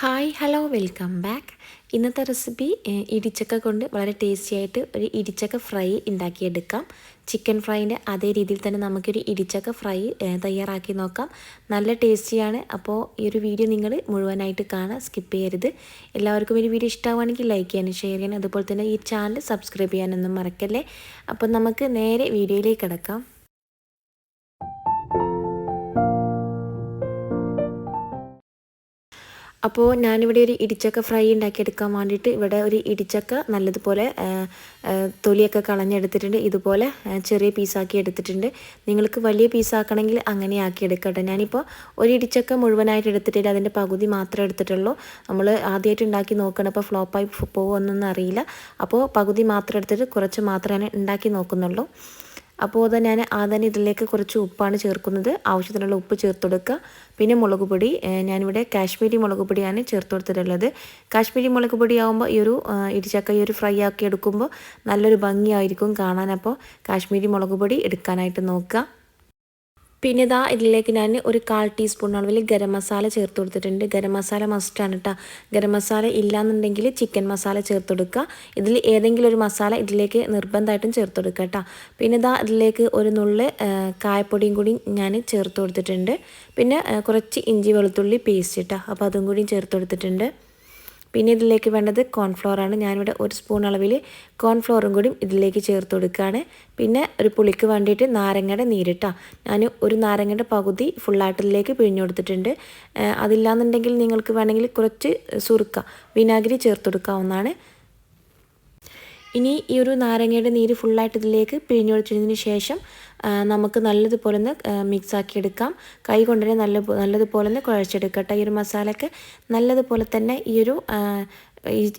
Hi hello welcome back ഇന്നത്തെ recipe ഇടിച്ചക്ക കൊണ്ട് വളരെ ടേസ്റ്റി ആയിട്ട് ഒരു ഇടിച്ചക്ക ഫ്രൈ ഉണ്ടാക്കിയെടുക്കാം. ചിക്കൻ ഫ്രൈന്റെ അതേ രീതിയിൽ തന്നെ നമുക്കൊരു ഇടിച്ചക്ക ഫ്രൈ തയ്യാറാക്കി നോക്കാം. നല്ല ടേസ്റ്റിയാണ് അപ്പോൾ ഈ ഒരു വീഡിയോ നിങ്ങൾ മുഴുവനായിട്ട് കാണാൻ സ്കിപ്പ് ചെയ്യരുത്. എല്ലാവർക്കും ഒരു വീഡിയോ ഇഷ്ടമാണെങ്കിൽ ലൈക്ക് ചെയ്യാനും ഷെയർ ചെയ്യാനും അതുപോലെ തന്നെ ഈ ചാനൽ സബ്സ്ക്രൈബ് ചെയ്യാനൊന്നും മറക്കല്ലേ? അപ്പോൾ നമുക്ക് നേരെ വീഡിയോയിലേക്ക് കിടക്കാം. അപ്പോൾ ഞാനിവിടെ ഒരു ഇടിച്ചക്ക ഫ്രൈ ഉണ്ടാക്കിയെടുക്കാൻ വേണ്ടിയിട്ട് ഇവിടെ ഒരു ഇടിച്ചക്ക നല്ലതുപോലെ തൊലിയൊക്കെ കളഞ്ഞെടുത്തിട്ടുണ്ട്. ഇതുപോലെ ചെറിയ പീസാക്കി എടുത്തിട്ടുണ്ട്. നിങ്ങൾക്ക് വലിയ പീസാക്കണമെങ്കിൽ അങ്ങനെ ആക്കി എടുക്കട്ടെ ഞാനിപ്പോൾ ഒരു ഇടിച്ചക്ക മുഴുവനായിട്ട് എടുത്തിട്ടില്ല. അതിന്റെ പകുതി മാത്രമേ എടുത്തിട്ടുള്ളൂ. നമ്മൾ ആദ്യമായിട്ട് ഉണ്ടാക്കി നോക്കണം അപ്പോൾ ഫ്ലോപ്പായി പോകുമെന്നൊന്നും അറിയില്ല. അപ്പോൾ പകുതി മാത്രം എടുത്തിട്ട് കുറച്ച് മാത്രമേ ഉണ്ടാക്കി നോക്കുന്നുള്ളൂ. അപ്പോൾ അത് ഞാൻ ആദ്യം ഇതിലേക്ക് കുറച്ച് ഉപ്പാണ് ചേർക്കുന്നത്. ആവശ്യത്തിനുള്ള ഉപ്പ് ചേർത്ത് കൊടുക്കുക. പിന്നെ മുളക് പൊടി ഞാനിവിടെ കാശ്മീരി മുളക് പൊടിയാണ് ചേർത്ത് കൊടുത്തിട്ടുള്ളത്. കാശ്മീരി മുളക് പൊടി ആകുമ്പോൾ ഈ ഒരു ഇടിച്ചക്ക ഈ ഒരു ഫ്രൈ ആക്കി എടുക്കുമ്പോൾ നല്ലൊരു ഭംഗിയായിരിക്കും കാണാൻ. അപ്പോൾ കാശ്മീരി മുളക് പൊടി എടുക്കാനായിട്ട് നോക്കുക. പിന്നെ ഇതാ ഇതിലേക്ക് ഞാൻ ഒരു കാൽ ടീസ്പൂൺ അളവിൽ ഗരം മസാല ചേർത്ത് കൊടുത്തിട്ടുണ്ട്. ഗരം മസാല മസ്റ്റാണ് കേട്ടോ ഗരം മസാല ഇല്ലാന്നുണ്ടെങ്കിൽ ചിക്കൻ മസാല ചേർത്ത് കൊടുക്കുക. ഇതിൽ ഏതെങ്കിലും ഒരു മസാല ഇതിലേക്ക് നിർബന്ധമായിട്ടും ചേർത്ത് കൊടുക്കുക കേട്ടോ പിന്നെ ഇതാ ഇതിലേക്ക് ഒരു നുള്ള് കായപ്പൊടിയും കൂടി ഞാൻ ചേർത്ത് കൊടുത്തിട്ടുണ്ട്. പിന്നെ കുറച്ച് ഇഞ്ചി വെളുത്തുള്ളി പേസ്റ്റ് കേട്ടോ അപ്പോൾ അതും കൂടി ചേർത്ത് കൊടുത്തിട്ടുണ്ട്. പിന്നെ ഇതിലേക്ക് വേണ്ടത് കോൺഫ്ലോറാണ് ഞാനിവിടെ ഒരു സ്പൂൺ അളവിൽ കോൺഫ്ലോറും കൂടി ഇതിലേക്ക് ചേർത്ത് കൊടുക്കുകയാണ്. പിന്നെ ഒരു പുളിക്ക് വേണ്ടിയിട്ട് നാരങ്ങയുടെ നീരിട്ടാ. ഞാൻ ഒരു നാരങ്ങയുടെ പകുതി ഫുള്ളായിട്ടിലേക്ക് പിഴിഞ്ഞു കൊടുത്തിട്ടുണ്ട്. അതില്ലാന്നുണ്ടെങ്കിൽ നിങ്ങൾക്ക് വേണമെങ്കിൽ കുറച്ച് സുറുക്ക വിനാഗിരി ചേർത്ത് കൊടുക്കാവുന്നതാണ്. ഇനി ഈ ഒരു നാരങ്ങയുടെ നീര് ഫുള്ളായിട്ട് ഇതിലേക്ക് പിഴിഞ്ഞൊഴിച്ചതിന് ശേഷം നമുക്ക് നല്ലതുപോലെ ഒന്ന് മിക്സാക്കി എടുക്കാം. കൈ കൊണ്ടുതന്നെ നല്ല നല്ലതുപോലെ ഒന്ന് കുഴച്ചെടുക്കട്ടെ ഈ ഒരു മസാലയ്ക്ക് നല്ലതുപോലെ തന്നെ ഈ ഒരു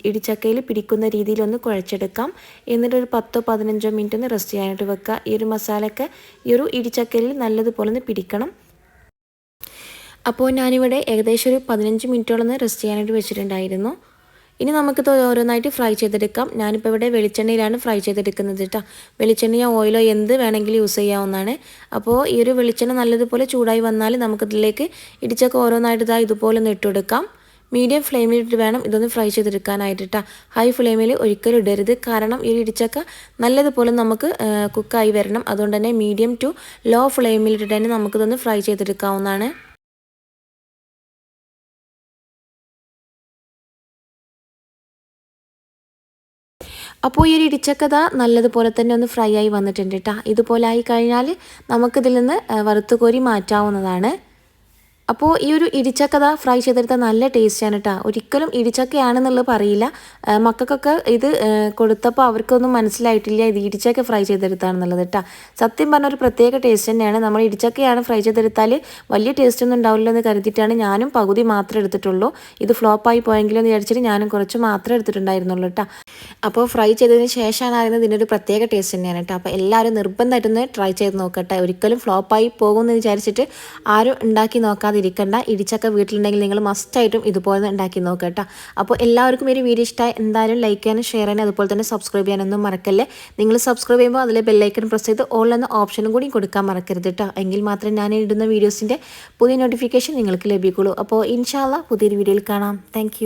ഇടിച്ചക്കയിൽ പിടിക്കുന്ന രീതിയിൽ ഒന്ന് കുഴച്ചെടുക്കാം. എന്നിട്ട് ഒരു പത്തോ പതിനഞ്ചോ മിനിറ്റ് ഒന്ന് റെസ്റ്റ് ചെയ്യാനായിട്ട് വെക്കുക. ഈ ഒരു മസാലയ്ക്ക് ഈ ഒരു ഇടിച്ചക്കയിൽ നല്ലതുപോലെ ഒന്ന് പിടിക്കണം. അപ്പോൾ ഞാനിവിടെ ഏകദേശം ഒരു പതിനഞ്ച് മിനിറ്റോളം റെസ്റ്റ് ചെയ്യാനായിട്ട് വെച്ചിട്ടുണ്ടായിരുന്നു. ഇനി നമുക്കിത് ഓരോന്നായിട്ട് ഫ്രൈ ചെയ്തെടുക്കാം. ഞാനിപ്പോൾ ഇവിടെ വെളിച്ചെണ്ണയിലാണ് ഫ്രൈ ചെയ്തെടുക്കുന്നത് കേട്ടോ വെളിച്ചെണ്ണയോ ഓയിലോ എന്ത് വേണമെങ്കിലും യൂസ് ചെയ്യാവുന്നതാണ്. അപ്പോൾ ഈ ഒരു വെളിച്ചെണ്ണ നല്ലതുപോലെ ചൂടായി വന്നാൽ നമുക്കിതിലേക്ക് ഇടിച്ചൊക്കെ ഓരോന്നായിട്ട് ഇതാ ഇതുപോലെ ഒന്ന് ഇട്ടുകൊടുക്കാം മീഡിയം ഫ്ലെയിമിലിട്ട് വേണം ഇതൊന്ന് ഫ്രൈ ചെയ്തെടുക്കാനായിട്ട് കേട്ടോ ഹൈ ഫ്ലെയിമിൽ ഒരിക്കലും ഇടരുത്. കാരണം ഈ ഇടിച്ചക്ക നല്ലതുപോലെ നമുക്ക് കുക്കായി വരണം. അതുകൊണ്ട് തന്നെ മീഡിയം ടു ലോ ഫ്ലെയിമിലിട്ട് തന്നെ നമുക്കിതൊന്ന് ഫ്രൈ ചെയ്തെടുക്കാവുന്നതാണ്. അപ്പോൾ ഈ ഒരു ഇടിച്ചക്കഥ നല്ലതുപോലെ തന്നെ ഒന്ന് ഫ്രൈ ആയി വന്നിട്ടുണ്ട് കേട്ടോ ഇതുപോലെ ആയി കഴിഞ്ഞാൽ നമുക്കിതിൽ നിന്ന് വറുത്തുകോരി മാറ്റാവുന്നതാണ്. അപ്പോൾ ഈ ഒരു ഇടിച്ചക്കഥ ഫ്രൈ ചെയ്തെടുത്ത നല്ല ടേസ്റ്റാണ് കേട്ടോ ഒരിക്കലും ഇടിച്ചക്കയാണെന്നുള്ളത് പറയില്ല. മക്കൾക്കൊക്കെ ഇത് കൊടുത്തപ്പോൾ അവർക്കൊന്നും മനസ്സിലായിട്ടില്ല ഇത് ഇടിച്ചക്ക ഫ്രൈ ചെയ്തെടുത്താണെന്നുള്ളത് കേട്ടോ സത്യം പറഞ്ഞ ഒരു പ്രത്യേക ടേസ്റ്റ് തന്നെയാണ്. നമ്മൾ ഇടിച്ചക്കയാണ് ഫ്രൈ ചെയ്തെടുത്താൽ വലിയ ടേസ്റ്റ് ഒന്നും ഉണ്ടാവില്ല എന്ന് കരുതിയിട്ടാണ് ഞാനും പകുതി മാത്രമേ എടുത്തിട്ടുള്ളൂ. ഇത് ഫ്ലോപ്പായി പോയെങ്കിലും എന്ന് വിചാരിച്ചിട്ട് ഞാനും കുറച്ച് മാത്രമേ എടുത്തിട്ടുണ്ടായിരുന്നുള്ളൂ കേട്ടോ അപ്പോൾ ഫ്രൈ ചെയ്തതിന് ശേഷമാണ് അറിയുന്നത് ഇതിനൊരു പ്രത്യേക ടേസ്റ്റ് തന്നെയാണ് കേട്ടോ അപ്പോൾ എല്ലാവരും നിർബന്ധമായിട്ടൊന്ന് ട്രൈ ചെയ്ത് നോക്കട്ടെ. ഒരിക്കലും ഫ്ലോപ്പായി പോകുമെന്ന് വിചാരിച്ചിട്ട് ആരും ഉണ്ടാക്കി നോക്കാതിരിക്കണ്ട ഇടിച്ചൊക്കെ വീട്ടിലുണ്ടെങ്കിൽ നിങ്ങൾ മസ്റ്റായിട്ടും ഇതുപോലെ ഉണ്ടാക്കി നോക്കുക കേട്ടോ. അപ്പോൾ എല്ലാവർക്കും ഒരു വീഡിയോ ഇഷ്ടമായി എന്തായാലും ലൈക്ക് ചെയ്യാനും ഷെയർ ചെയ്യാനും അതുപോലെ തന്നെ സബ്സ്ക്രൈബ് ചെയ്യാനൊന്നും മറക്കല്ലേ. നിങ്ങൾ സബ്സ്ക്രൈബ് ചെയ്യുമ്പോൾ അതിലെ ബെല്ലൈക്കൺ പ്രസ് ചെയ്ത് ഓൾ എന്ന ഓപ്ഷനും കൂടി കൊടുക്കാൻ മറക്കരുത് കേട്ടോ. എങ്കിൽ മാത്രമേ ഞാൻ ഇടുന്ന വീഡിയോസിന്റെ പുതിയ നോട്ടിഫിക്കേഷൻ നിങ്ങൾക്ക് ലഭിക്കുള്ളൂ. അപ്പോൾ ഇൻഷാല്ല പുതിയൊരു വീഡിയോയിൽ കാണാം. താങ്ക്